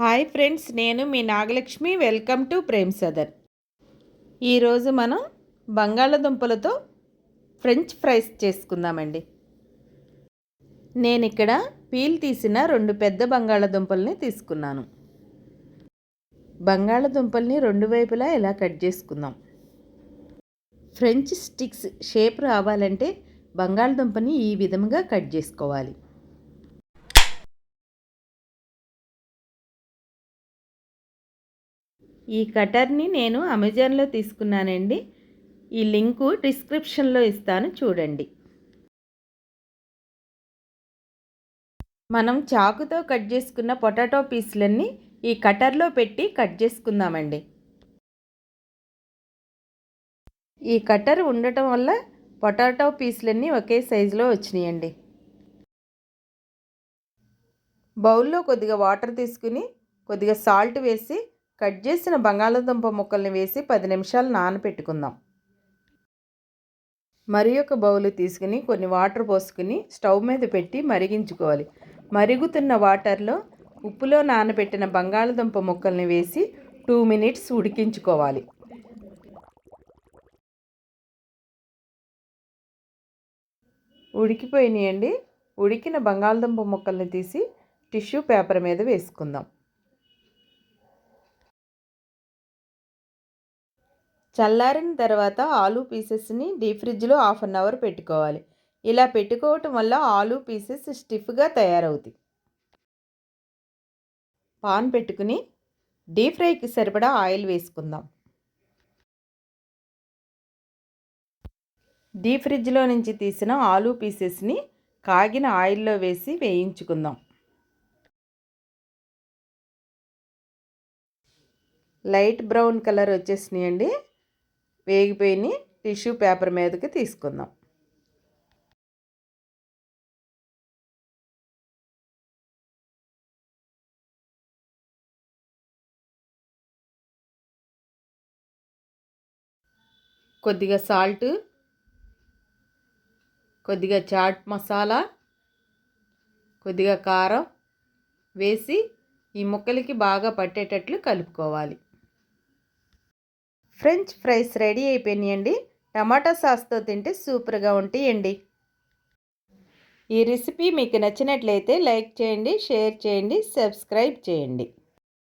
Hi friends నేను మీ Nagalakshmi. Welcome to Prem Sadar. ఈరోజు మనం బంగాళదుంపలతో ఫ్రెంచ్ ఫ్రైస్ చేసుకుందామండి. నేను ఇక్కడ పీల్ తీసిన రెండు పెద్ద బంగాళదుంపల్ని తీసుకున్నాను. బంగాళదుంపల్ని రెండు వైపులా ఇలా కట్ చేసుకుందాం. ఫ్రెంచ్ స్టిక్స్ షేప్ రావాలంటే బంగాళదుంపని ఈ విధంగా కట్ చేసుకోవాలి. ఈ కటర్ని నేను అమెజాన్లో తీసుకున్నానండి. ఈ లింకు డిస్క్రిప్షన్లో ఇస్తాను చూడండి. మనం చాకుతో కట్ చేసుకున్న పొటాటో పీసులన్నీ ఈ కటర్లో పెట్టి కట్ చేసుకుందామండి. ఈ కటర్ ఉండటం వల్ల పొటాటో పీసులన్నీ ఒకే సైజులో వచ్చినాయండి. బౌల్లో కొద్దిగా వాటర్ తీసుకుని కొద్దిగా సాల్ట్ వేసి కట్ చేసిన బంగాళాదుంప ముక్కల్ని వేసి పది నిమిషాలు నానపెట్టుకుందాం. మరి ఒక బౌల్ తీసుకుని కొన్ని వాటర్ పోసుకుని స్టవ్ మీద పెట్టి మరిగించుకోవాలి. మరుగుతున్న వాటర్లో ఉప్పులో నానబెట్టిన బంగాళదుంప ముక్కల్ని వేసి టూ మినిట్స్ ఉడికించుకోవాలి. ఉడికిపోయినాయండి. ఉడికిన బంగాళదుంప ముక్కల్ని తీసి టిష్యూ పేపర్ మీద వేసుకుందాం. చల్లారిన తర్వాత ఆలు పీసెస్ని డీప్ ఫ్రిడ్జ్లో హాఫ్ అన్ అవర్ పెట్టుకోవాలి. ఇలా పెట్టుకోవటం వల్ల ఆలు పీసెస్ స్టిఫ్గా తయారవుతాయి. పాన్ పెట్టుకుని డీప్ ఫ్రైకి సరిపడా ఆయిల్ వేసుకుందాం. డీప్ ఫ్రిడ్జ్లో నుంచి తీసిన ఆలు పీసెస్ని కాగిన ఆయిల్లో వేసి వేయించుకుందాం. లైట్ బ్రౌన్ కలర్ వచ్చేసినాయండి. వేగిపోయి టిష్యూ పేపర్ మీదకి తీసుకుందాం. కొద్దిగా సాల్ట్ కొద్దిగా చాట్ మసాలా కొద్దిగా కారం వేసి ఈ ముక్కలకి బాగా పట్టేటట్లు కలుపుకోవాలి. ఫ్రెంచ్ ఫ్రైస్ రెడీ అయిపోయినాయండి. టమాటా సాస్తో తింటే సూపర్గా ఉంటాయండి. ఈ రెసిపీ మీకు నచ్చినట్లయితే లైక్ చేయండి షేర్ చేయండి సబ్స్క్రైబ్ చేయండి.